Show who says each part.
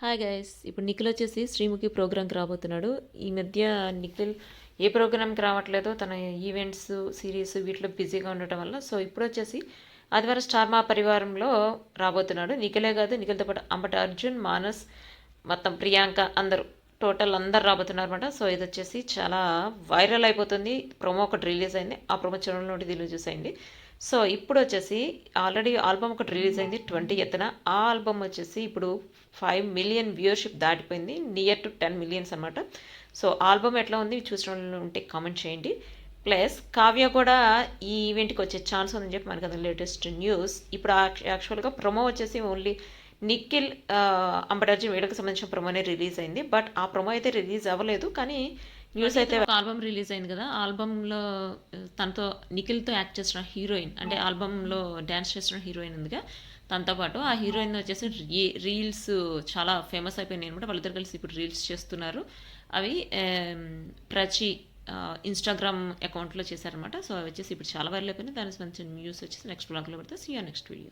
Speaker 1: Hi guys ఇప్పుడు నిఖిల్ వచ్చేసి శ్రీముఖి ప్రోగ్రామ్కి రాబోతున్నాడు. ఈ మధ్య నిఖిల్ ఏ ప్రోగ్రామ్కి రావట్లేదో తన ఈవెంట్స్ సిరీస్ వీటిలో బిజీగా ఉండటం వల్ల. సో ఇప్పుడు వచ్చేసి ఆదివారం స్టార్ మా పరివారంలో రాబోతున్నాడు. నిఖిలే కాదు నిఖిల్తో పాటు అంబట అర్జున్ మానస్ మొత్తం ప్రియాంక అందరూ. టోటల్ అందరు రాబోతున్నారు అనమాట సో ఇది వచ్చేసి చాలా వైరల్ అయిపోతుంది. ప్రోమో ఒకటి రిలీజ్ అయింది. ఆ ప్రోమో చూడండి నుండి దీనిలో చూసేయండి. సో ఇప్పుడు వచ్చేసి ఆల్రెడీ ఆల్బమ్ ఒకటి రిలీజ్ అయింది ట్వంటీ ఎత్తున. ఆ ఆల్బమ్ వచ్చేసి ఇప్పుడు ఫైవ్ మిలియన్ వ్యూయర్షిప్ దాటిపోయింది. నియర్ టు టెన్ మిలియన్స్ అనమాట సో ఆల్బమ్ ఎట్లా ఉంది? చూసిన వాళ్ళు ఉంటే కామెంట్ చేయండి. ప్లస్ కావ్య కూడా ఈ ఈవెంట్కి వచ్చే ఛాన్స్ ఉందని చెప్పి మనకి అది లేటెస్ట్ న్యూస్. ఇప్పుడు యాక్చువల్గా ప్రొమో వచ్చేసి ఓన్లీ నిఖిల్ అంబటార్జీ వీళ్ళకి సంబంధించిన ప్రొమోనే రిలీజ్ అయింది. బట్ ఆ ప్రొమో అయితే రిలీజ్ అవ్వలేదు. కానీ న్యూస్ అయితే ఆల్బమ్ రిలీజ్ అయింది కదా. ఆల్బమ్లో తనతో నిఖిల్తో యాక్ట్ చేసిన హీరోయిన్ అంటే ఆల్బమ్లో డ్యాన్స్ చేసిన హీరోయిన్ ఉందిగా. తనతో పాటు ఆ హీరోయిన్ వచ్చేసి రీ- రీల్స్ చాలా ఫేమస్ అయిపోయినాయి అనమాట వాళ్ళిద్దరు కలిసి ఇప్పుడు రీల్స్ చేస్తున్నారు. అవి ప్రచి ఇన్స్టాగ్రామ్ అకౌంట్లో చేశారనమాట సో అవి వచ్చేసి ఇప్పుడు చాలా వైరల్ అయిపోయినాయి. దానికి సంబంధించిన న్యూస్ వచ్చేసి నెక్స్ట్ బ్లాగ్లో పెడితే. See next video